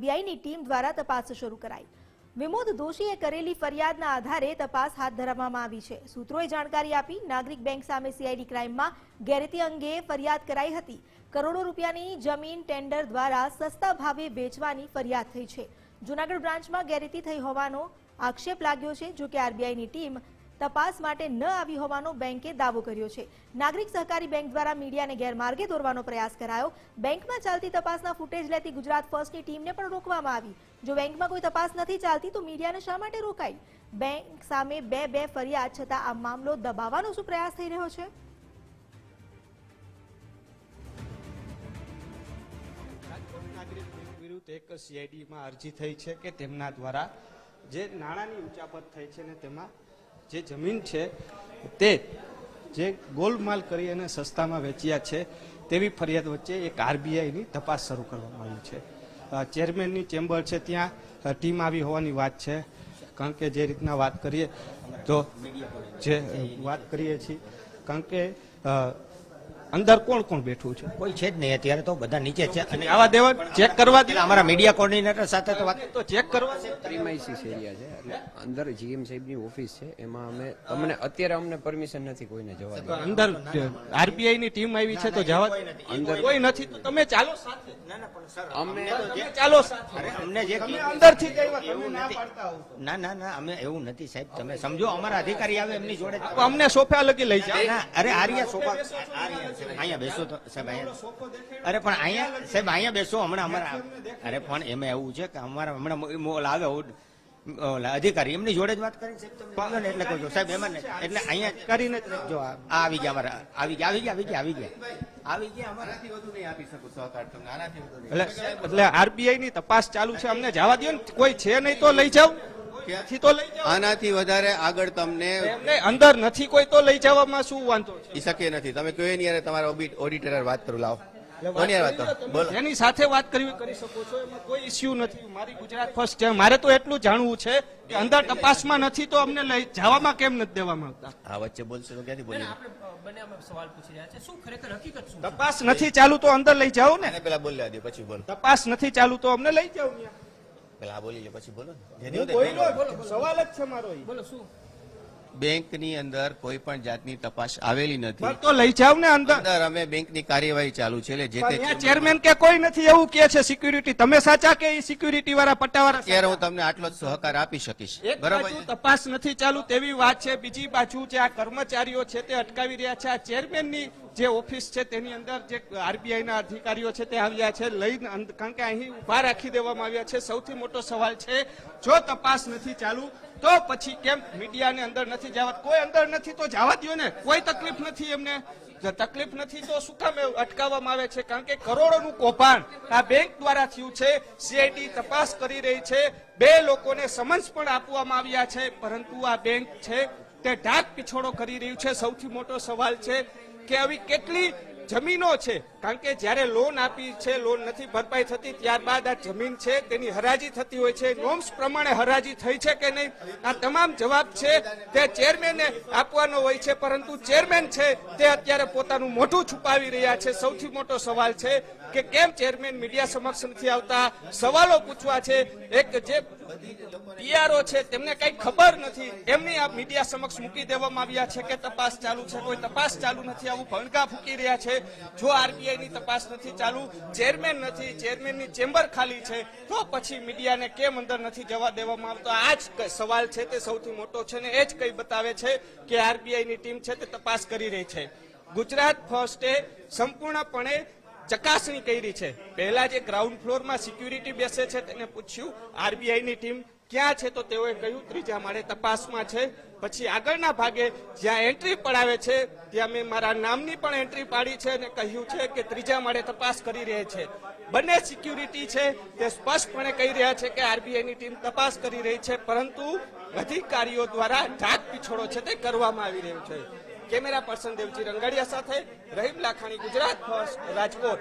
આરબીઆઈની team દ્વારા તપાસ શરૂ કરાઈ. વિમોદ દોશીએ કરેલી ફરિયાદના આધારે તપાસ હાથ ધરવામાં આવી છે. સૂત્રોએ જાણકારી આપી નાગરિક બેંક સામે સીઆઈડી ક્રાઇમમાં ગેરરીતિ અંગે ફરિયાદ કરાઈ હતી. કરોડો રૂપિયાની જમીન ટેન્ડર દ્વારા સસ્તા ભાવે વેચવાની ફરિયાદ થઈ છે. જૂનાગઢ બ્રાન્ચમાં ગેરરીતિ થઈ હોવાનો આક્ષેપ લાગ્યો છે જો કે આરબીઆઈની ટીમ તપાસ માટે ન આવી હોવાનો બેંકે દાવો કર્યો છે. નાગરિક સહકારી બેંક દ્વારા મીડિયાને ગેરમાર્ગે દોરવાનો પ્રયાસ કરાયો. બેંકમાં ચાલતી તપાસના ફૂટેજ લેતી ગુજરાત ફર્સ્ટની ટીમને પણ રોકવામાં આવી. જો બેંકમાં કોઈ તપાસ નથી ચાલતી, તો મીડિયાને શા માટે રોકાઈ? બેંક સામે બે બે ફરિયાદ છતાં આ મામલો દબાવવાનો શું પ્રયાસ થઈ રહ્યો છે? એક સીઆઈડીમાં અરજી થઈ છે કે તેમના દ્વારા જે નાણાંની ઉચાપત થઈ છે ને તેમાં જે જમીન છે, તે જે ગોલમાલ કરી અને સસ્તામાં વેચ્યા છે, તેવી ફરિયાદ વચ્ચે એક આરબીઆઈની તપાસ શરૂ કરવામાં આવી છે. ચેરમેનની ચેમ્બર છે ત્યાં ટીમ આવી હોવાની વાત છે. કારણ કે જે રીતના વાત કરીએ, તો જે વાત કરીએ છીએ, કારણ કે અંદર કોણ કોણ બેઠું છે? કોઈ છે જ નહીં અત્યારે તો બધા નીચે છે અને આવા દેવા ચેક કરવા દે. અમારા મીડિયા કોર્ડિનેટર સાથે તો વાત તો ચેક કરવા છે પ્રીમાઇસીસ એરિયા છે એટલે અંદર જીએમ સાહેબની ઓફિસ છે એમાં અમે તમને અત્યારે અમને પરમિશન નથી કોઈને જવા દે અંદર આરબીઆઈ ની ટીમ આવી છે તો જવા અંદર કોઈ નથી. તો તમે ચાલો સાથે. અમે તમે ચાલો સાથે. અમને જે અંદરથી એવું ના નથી. ના ના ના અમે એવું નથી સાહેબ. તમે સમજો અમારા અધિકારી આવે એમની જોડે અમને સોફા લગી લઈ જાય અરે આર્યા સોફા આર્યા અહીંયા બેસો તો સાહેબ અહીંયા. અરે પણ અહીંયા સાહેબ અહીંયા બેસો હમણાં અમારા અરે પણ એમાં એવું છે કે અમારા હમણાં મો- મો- ઓલા આવે અધિકારી એમની જોડે જ વાત કરી સાહેબ ને એટલે કહું છું સાહેબ એમાં નહીં. એટલે અહીંયા કરીને જો આ આવી ગયા અમારા આવી ગયા આવી ગયા આવી ગયા આવી ગયા. આવી ગયા અમારા. એટલે એટલે આરબીઆઈ ની તપાસ ચાલુ છે અમને જવા દો ને. કોઈ છે નહીં તો લઈ જાઓ. નથી તો લઈ જાઓ આનાથી વધારે આગળ તમને એમને અંદર નથી કોઈ તો લઈ જવામાં શું વાંધો છે? શક્ય નથી. તમે કયો એની યારે તમારા ઓડિટર વાત કરું લાવો. કોની વાત બોલો. જેની સાથે વાત કરવી કરી શકો છો. એમાં કોઈ ઇસ્યુ નથી. મારી ગુજરાત ફર્સ્ટ છે. મારે તો એટલું જાણવું છે કે અંદર તપાસમાં નથી તો અમને લઈ જવામાં કેમ નથી દેવામાં આવતા? આ વચ્ચે બોલશે તો ક્યાંથી બોલી બંને અમે સવાલ પૂછી રહ્યા છે. શું ખરેખર હકીકત શું તપાસ નથી ચાલુ તો અંદર લઈ જાઓ ને. પેલા બોલ્યા દે પછી બોલ. તપાસ નથી ચાલુ તો અમને લઈ જાઓ ત્યાં. પેલા આ બોલી લે પછી બોલો ને. જે હું દેવું તે સવાલ જ છે મારો બોલો શું? બેંકની અંદર કોઈ પણ જાતની તપાસ આવેલી નથી. તો લઈ જાવ ને અંદર. અમે બેંકની કાર્યવાહી ચાલુ છે એટલે જે તે ચેરમેન કે કોઈ નથી એવું કે છે સિક્યુરિટી તમે સાચા કે સિક્યુરિટી વાળા પટ્ટાવાળા ત્યારે હું તમને આટલો જ સહકાર આપી શકીશ. બરાબર તપાસ નથી ચાલુ તેવી વાત છે. બીજી બાજુ જે આ કર્મચારીઓ છે તે અટકાવી રહ્યા છે. આ ચેરમેનની જે ઓફિસ છે તેની અંદર જે આરબીઆઈ ના અધિકારીઓ છે તે આવ્યા છે. લઈને કારણ કે અહીં ઊભા રાખી દેવામાં આવ્યા છે. સૌથી મોટો સવાલ છે જો તપાસ નથી ચાલુ તો પછી કેમ મીડિયાને અંદર નથી જવા? કોઈ અંદર નથી તો જવા દો ને. કોઈ તકલીફ નથી એમને. તકલીફ નથી તો શું કામ અટકાવવામાં આવે છે? કારણ કે કરોડોનું કૌભાંડ આ બેંક દ્વારા થયું છે. સીઆઈડી તપાસ કરી રહી છે. બે લોકોને સમન્સ પણ આપવામાં આવ્યા છે. પરંતુ આ બેંક છે તે ઢાક પીછોડો કરી રહ્યું છે. સૌથી મોટો સવાલ છે કે આવી કેટલી જમીનો છે કારણ કે જ્યારે લોન આપી છે લોન નથી ભરપાઈ થતી, ત્યારબાદ આ જમીન છે, તેની હરાજી થતી હોય છે. નોમ્સ પ્રમાણે હરાજી થઈ છે કે નહીં? આ તમામ જવાબ છે, તે ચેરમેને આપવાનો હોય છે, પરંતુ ચેરમેન છે, તે અત્યારે પોતાનું મોઢું છુપાવી રહ્યા છે. સૌથી મોટો સવાલ છે કે કેમ ચેરમેન મીડિયા સમક્ષ નથી આવતા? સવાલો પૂછવા છે, એક જે પીઆરઓ છે, તેમને કઈ ખબર નથી. એમની આ મીડિયા સમક્ષ મૂકી દેવામાં આવ્યા છે કે તપાસ ચાલુ છે. કોઈ તપાસ ચાલુ નથી. આવું ભણકા ફૂકી રહ્યા છે. જો આરબીઆઈ ની તપાસ નથી ચાલુ, ચેરમેન નથી, ચેરમેનની ચેમ્બર ખાલી છે, તો પછી મીડિયાને કેમ અંદર નથી જવા દેવામાં આવતો? આ જ સવાલ છે તે સૌથી મોટો છે ને એ જ કઈ બતાવે છે કે આરબીઆઈ ની ટીમ છે તે તપાસ કરી રહી છે. ગુજરાત ફર્સ્ટે સંપૂર્ણપણે ચકાસણી કરી છે. પહેલા જે ગ્રાઉન્ડ ફ્લોરમાં સિક્યુરિટી બેસે છે તેને પૂછ્યું, આરબીઆઈની ટીમ ક્યાં છે તો તેઓએ કહ્યું, ત્રીજા માળે તપાસમાં છે. પછી આગળના ભાગે જ્યાં એન્ટ્રી પડાવે છે, ત્યાં મેં મારા નામની પણ એન્ટ્રી પાડી છે અને કહ્યું છે કે ત્રીજા માળે તપાસ કરી રહી છે. બંને સિક્યુરિટી છે, તે સ્પષ્ટપણે કહી રહ્યા છે કે આરબીઆઈની ટીમ તપાસ કરી રહી છે, પરંતુ અધિકારીઓ દ્વારા ઢાક પીછોડો છે તે કરવામાં આવી રહ્યો છે. કેમેરા પર્સન દેવજી રંગાડિયા સાથે, રહીમ લાખાણી, ગુજરાત ફર્સ્ટ રાજકોટ.